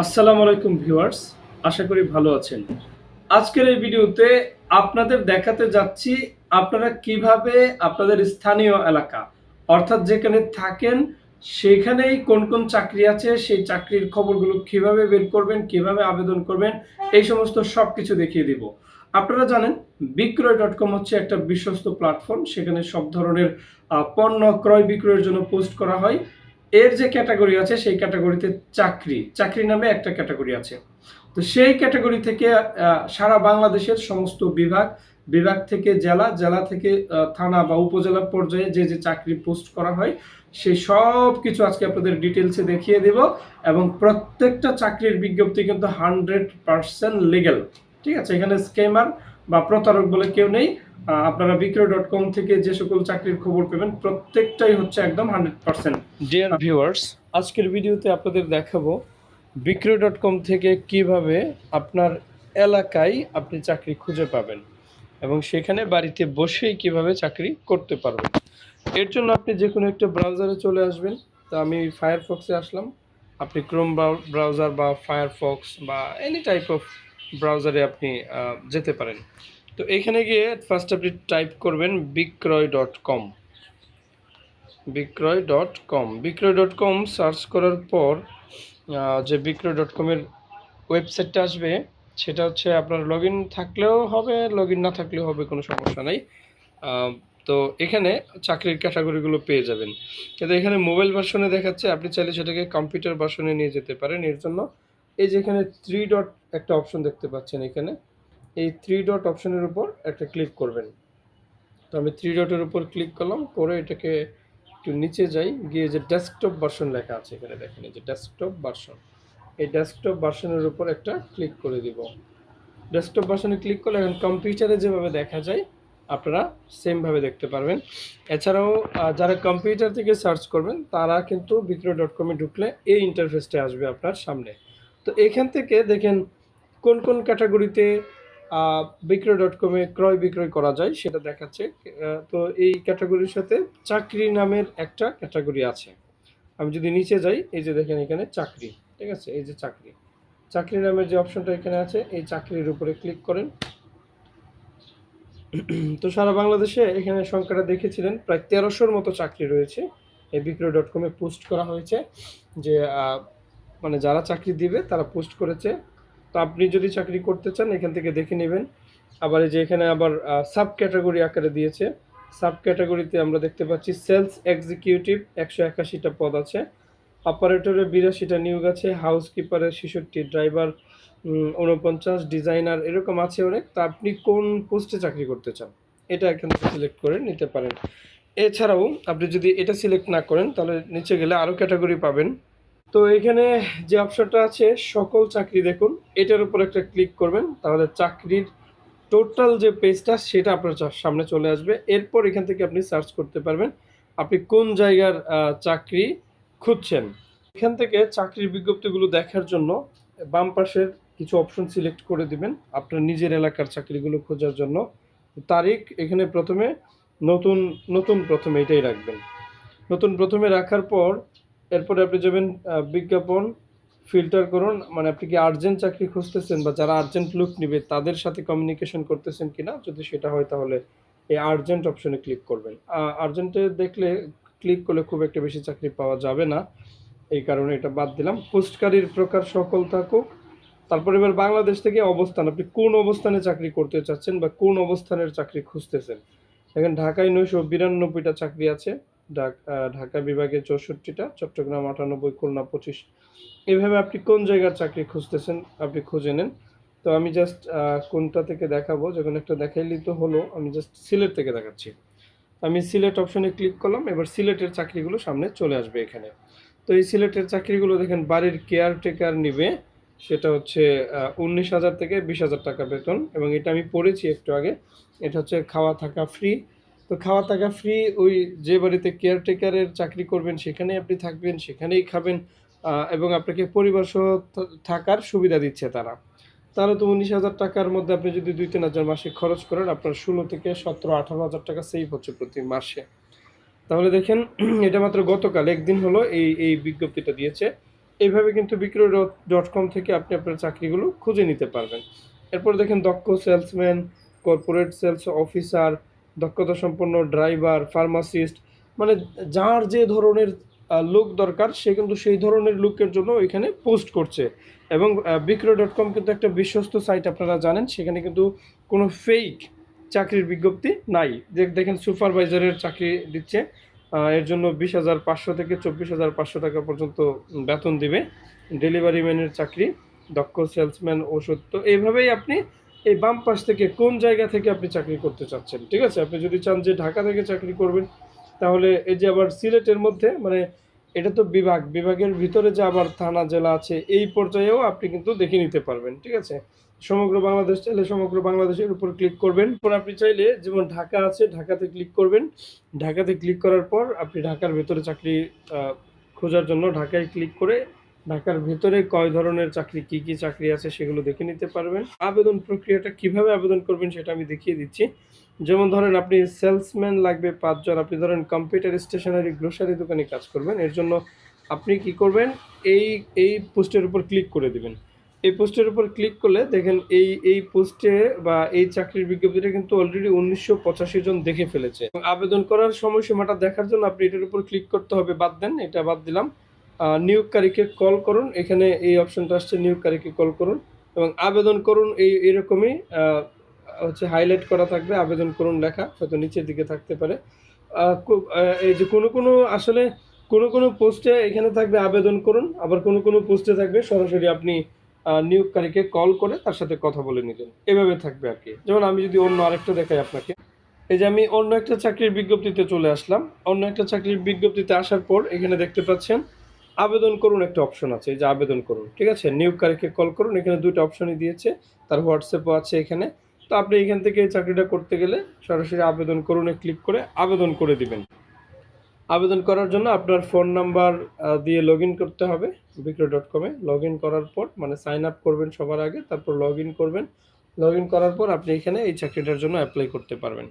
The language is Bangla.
আসসালামু আলাইকুম ভিউয়ার্স, আশা করি ভালো আছেন। আজকের এই ভিডিওতে আপনাদের দেখাতে যাচ্ছি আপনারা কীভাবে আপনাদের স্থানীয় এলাকা, অর্থাৎ যেখানে থাকেন, সেখানেই কোন কোন চাকরি আছে, সেই চাকরির খবরগুলো কীভাবে বের করবেন, কীভাবে আবেদন করবেন, এই সমস্ত সব কিছু দেখিয়ে দিব। আপনারা জানেন বিক্রয় ডট কম হচ্ছে একটা বিশ্বস্ত প্ল্যাটফর্ম সেখানে সব ধরনের পণ্য ক্রয় বিক্রয়ের জন্য পোস্ট করা হয়। এর যে ক্যাটাগরি আছে, সেই ক্যাটাগরিতে চাকরি চাকরি নামে একটা ক্যাটাগরি আছে। তো সেই ক্যাটাগরি থেকে সারা বাংলাদেশের সমস্ত বিভাগ বিভাগ থেকে জেলা জেলা থেকে থানা বা উপজেলা পর্যায়ে যে যে চাকরি পোস্ট করা হয়, সেই সব কিছু আজকে আপনাদের ডিটেলসে দেখিয়ে দেব এবং প্রত্যেকটা চাকরির বিজ্ঞপ্তি কিন্তু হান্ড্রেড পার্সেন্ট লিগেল ঠিক আছে? এখানে স্কেমার বা প্রতারক বলে কেউ নেই। আপনারা বিক্রয় ডট কম থেকে যে সকল চাকরির খবর পাবেন, প্রত্যেকটাই হচ্ছে একদম হান্ড্রেড পার্সেন্ট ডিয়ার ভিউয়ার্স আজকের ভিডিওতে আপনাদের দেখাবো বিক্রয় ডট কম থেকে কীভাবে আপনার এলাকায় আপনি চাকরি খুঁজে পাবেন এবং সেখানে বাড়িতে বসেই কীভাবে চাকরি করতে পারবেন। এর জন্য আপনি যে কোনো একটা ব্রাউজারে চলে আসবেন। তো আমি ফায়ারফক্সে আসলাম। আপনি ক্রোম ব্রাউজার বা ফায়ারফক্স বা এনি টাইপ অফ ব্রাউজারে আপনি যেতে পারেন। তো এখানে গিয়ে ফার্স্ট আপনি টাইপ করবেন বিক্রয় ডট কম বিক্রয় ডট কম বিক্রয় ডট কম সার্চ করার পর যে বিক্রয় ডট কমের ওয়েবসাইটটা আসবে, সেটা হচ্ছে আপনার লগ থাকলেও হবে লগ না থাকলেও হবে, কোনো সমস্যা নেই। তো এখানে চাকরির ক্যাটাগরিগুলো পেয়ে যাবেন। কিন্তু এখানে মোবাইল ভার্সনে দেখাচ্ছে, আপনি চাইলে সেটাকে কম্পিউটার ভার্সনে নিয়ে যেতে পারেন। এর জন্য এই যে এখানে থ্রি ডট একটা অপশন দেখতে পাচ্ছেন এখানে। এই থ্রি ডট অপশনের উপর একটা ক্লিক করবেন। তো আমি থ্রি ডটের উপর ক্লিক করলাম, করে এটাকে একটু নিচে যাই, গিয়ে যে ডেস্কটপ ভার্সন লেখা আছে এখানে দেখেন যে ডেস্কটপ ভার্সন এই ডেস্কটপ ভার্সনের উপর একটা ক্লিক করে দিব। ডেস্কটপ ভার্সনে ক্লিক করলে এখন কম্পিউটারে যেভাবে দেখা যায়, আপনারা সেমভাবে দেখতে পারবেন। এছাড়াও যারা কম্পিউটার থেকে সার্চ করবেন, তারা কিন্তু বিক্রয় ডট কমে ঢুকলে এই ইন্টারফেসটা আসবে আপনার সামনে। তো এখান থেকে দেখেন, কোন কোন ক্যাটাগরিতে বিক্রয় ডট কমে ক্রয় বিক্রয় করা যায়, সেটা দেখাচ্ছে। তো এই ক্যাটাগরির সাথে চাকরি নামের একটা ক্যাটাগরি আছে। আমি যদি নিচে যাই, এই যে দেখেন এখানে চাকরি, ঠিক আছে? এই যে চাকরি। চাকরি নামের যে অপশনটা এখানে আছে, এই চাকরির উপরে ক্লিক করেন। তো সারা বাংলাদেশে এখানে সংখ্যাটা দেখেছিলেন, প্রায় তেরোশোর মতো চাকরি রয়েছে। এই বিক্রয় ডট কমে পোস্ট করা হয়েছে যে মানে যারা চাকরি দিবে, তারা পোস্ট করেছে। তো আপনি যদি চাকরি করতে চান, এখান থেকে দেখে নেবেন। আবার এই যে এখানে আবার সাব ক্যাটাগরি আকারে দিয়েছে। সাব ক্যাটাগরিতে আমরা দেখতে পাচ্ছি সেলস এক্সিকিউটিভ একশো একাশিটা পদ আছে। অপারেটরের বিরাশিটা নিয়োগ আছে। হাউস কিপারের ছেষট্টি ড্রাইভার উনপঞ্চাশ ডিজাইনার এরকম আছে অনেক। তা আপনি কোন পোস্টে চাকরি করতে চান? এটা এখান থেকে সিলেক্ট করে নিতে পারেন। এছাড়াও আপনি যদি এটা সিলেক্ট না করেন, তাহলে নিচে গেলে আরও ক্যাটাগরি পাবেন। তো এখানে যে অপশনটা আছে, সকল চাকরি দেখুন, এটার উপর একটা ক্লিক করবেন, তাহলে চাকরির টোটাল যে পেজটা, সেটা আপনার সামনে চলে আসবে। এরপর এখান থেকে আপনি সার্চ করতে পারবেন, আপনি কোন জায়গার চাকরি খুঁজছেন। এখান থেকে চাকরির বিজ্ঞপ্তিগুলো দেখার জন্য বাম পাশের কিছু অপশন সিলেক্ট করে দিবেন, আপনার নিজের এলাকার চাকরিগুলো খোঁজার জন্য। তারিখ এখানে প্রথমে নতুন নতুন প্রথমে এটাই রাখবেন। নতুন প্রথমে রাখার পর এরপরে আপনি যাবেন বিজ্ঞাপন ফিল্টার করুন। মানে আপনি কি আর্জেন্ট চাকরি খুঁজতেছেন বা যারা আর্জেন্ট লুক নিবে, তাদের সাথে কমিউনিকেশন করতেছেন কিনা? যদি সেটা হয় তাহলে এই আর্জেন্ট অপশনে ক্লিক করবেন। আর্জেন্টে দেখলে ক্লিক করলে খুব একটা বেশি চাকরি পাওয়া যাবে না। এই কারণে এটা বাদ দিলাম। পোস্টকারীর প্রকার সকল থাকুক। তারপর এবার বাংলাদেশ থেকে অবস্থান। আপনি কোন অবস্থানে চাকরি করতে চাচ্ছেন বা কোন অবস্থানের চাকরি খুঁজতেছেন? দেখেন, ঢাকায় নয়শো বিরানব্বইটা চাকরি আছে। ঢাক- বিভাগে চৌষট্টিটা, চট্টগ্রাম আটানব্বই, খুলনা পঁচিশ। এইভাবে আপনি কোন জায়গার চাকরি খুঁজতেছেন আপনি খুঁজে নেন। তো আমি জাস্ট কোনটা থেকে দেখাবো, যখন একটা দেখাইলেই তো হলো, আমি জাস্ট সিলেট থেকে দেখাচ্ছি। আমি সিলেট অপশনে ক্লিক করলাম, এবার সিলেটের চাকরিগুলো সামনে চলে আসবে এখানে। তো এই সিলেটের চাকরিগুলো দেখেন, বাড়ির কেয়ারটেকার নিবে, সেটা হচ্ছে উনিশ হাজার থেকে বিশ হাজার টাকা বেতন, এবং এটা আমি পড়েছি একটু আগে, এটা হচ্ছে খাওয়া থাকা ফ্রি তো খাওয়া থাকা ফ্রি ওই যে বাড়িতে কেয়ারটেকারের চাকরি করবেন, সেখানেই আপনি থাকবেন, সেখানেই খাবেন এবং আপনাকে পরিবার সহ থাকার সুবিধা দিচ্ছে তারা। তাহলে তো উনিশ হাজার টাকার মধ্যে আপনি যদি দুই তিন হাজার মাসে খরচ করেন, আপনার ষোলো থেকে সতেরো, আঠারো হাজার টাকা সেভ হচ্ছে প্রতি মাসে। তাহলে দেখেন, এটা মাত্র গতকাল, একদিন হলো এই এই বিজ্ঞপ্তিটা দিয়েছে। এইভাবে কিন্তু বিক্রয় ডট কম থেকে আপনি আপনার চাকরিগুলো খুঁজে নিতে পারবেন। এরপর দেখেন দক্ষ সেলসম্যান কর্পোরেট সেলস অফিসার দক্ষতা সম্পন্ন ড্রাইভার, ফার্মাসিস্ট মানে যার যে ধরনের লোক দরকার, সে কিন্তু সেই ধরনের লোকের জন্য এখানে পোস্ট করছে। এবং বিক্রয় ডট কম কিন্তু একটা বিশ্বস্ত সাইট আপনারা জানেন, সেখানে কিন্তু কোনো ফেক চাকরির বিজ্ঞপ্তি নাই। দেখ- দেখেন সুপারভাইজারের চাকরি দিচ্ছে এর জন্য বিশ হাজার পাঁচশো থেকে চব্বিশ হাজার পাঁচশো টাকা পর্যন্ত বেতন দিবে। ডেলিভারি ম্যানের চাকরি, দক্ষ সেলসম্যান ওষুধ তো এইভাবেই আপনি এই বাম পাশ থেকে কোন জায়গা থেকে আপনি চাকরি করতে চাচ্ছেন? ঠিক আছে? আপনি যদি চান যে ঢাকা থেকে চাকরি করবেন, তাহলে এই যে আবার সিলেটের মধ্যে মানে এটা তো বিভাগ, বিভাগের ভিতরে যে আবার থানা, জেলা আছে, এই পর্যায়েও আপনি কিন্তু দেখে নিতে পারবেন, ঠিক আছে? সমগ্র বাংলাদেশ চাইলে সমগ্র বাংলাদেশের উপর ক্লিক করবেন। পর আপনি চাইলে যেমন ঢাকা আছে, ঢাকাতে ক্লিক করবেন। ঢাকাতে ক্লিক করার পর আপনি ঢাকার ভেতরে চাকরি খোঁজার জন্য ঢাকায় ক্লিক করে ঢাকার ভেতরে কয় ধরনের চাকরি, কি কি চাকরি আছে সেগুলো দেখে নিতে পারবেন। আবেদন প্রক্রিয়াটা কীভাবে আবেদন করবেন সেটা আমি দেখিয়ে দিচ্ছি। যেমন ধরেন আপনি সেলসম্যান লাগবে পাঁচজন, আপনি ধরেন কম্পিউটার স্টেশনারি গ্রোসারি দোকানে কাজ করবেন। এর জন্য আপনি কি করবেন? এই এই পোস্টের উপর ক্লিক করে দিবেন। এই পোস্টের উপর ক্লিক করলে দেখেন এই এই পোস্টে বা এই চাকরির বিজ্ঞপ্তিটা কিন্তু অলরেডি উনিশশো পঁচাশি জন দেখে ফেলেছে। আবেদন করার সময়সীমাটা দেখার জন্য আপনি এটার উপর ক্লিক করতে হবে। বাদ দেন, এটা বাদ দিলাম। নিয়োগকারীকে কল করুন। এখানে এই অপশনটা আসছে নিয়োগকারীকে কল করুন এবং আবেদন করুন। এই এরকমই হচ্ছে হাইলাইট করা থাকবে, আবেদন করুন লেখা, হয়তো নিচের দিকে থাকতে পারে। এই যে কোনো কোনো আসলে কোনো কোনো পোস্টে এখানে থাকবে আবেদন করুন, আবার কোনো কোনো পোস্টে থাকবে সরাসরি আপনি নিয়োগকারীকে কল করে তার সাথে কথা বলে নিলেন। এভাবে থাকবে আর কি। যেমন আমি যদি অন্য আরেকটা দেখাই আপনাকে। এই যে আমি অন্য একটা চাকরির বিজ্ঞপ্তিতে চলে আসলাম। অন্য একটা চাকরির বিজ্ঞপ্তিতে আসার পর এখানে দেখতে পাচ্ছেন আবেদন করুন, একটা অপশন আছে যে আবেদন করুন, ঠিক আছে? নিয়োগকারীকে কল করুন, এখানে দুটো অপশনই দিয়েছে, তার হোয়াটসঅ্যাপও আছে এখানে। তো আপনি এখান থেকে এই চাকরিটা করতে গেলে সরাসরি আবেদন করুনে ক্লিক করে, আবেদন করে দিবেন। আবেদন করার জন্য আপনার ফোন নাম্বার দিয়ে লগ করতে হবে বিক্রয় ডট কমে লগ করার পর মানে সাইন আপ করবেন সবার আগে, তারপর লগ করবেন। লগ করার পর আপনি এখানে এই চাকরিটার জন্য অ্যাপ্লাই করতে পারবেন।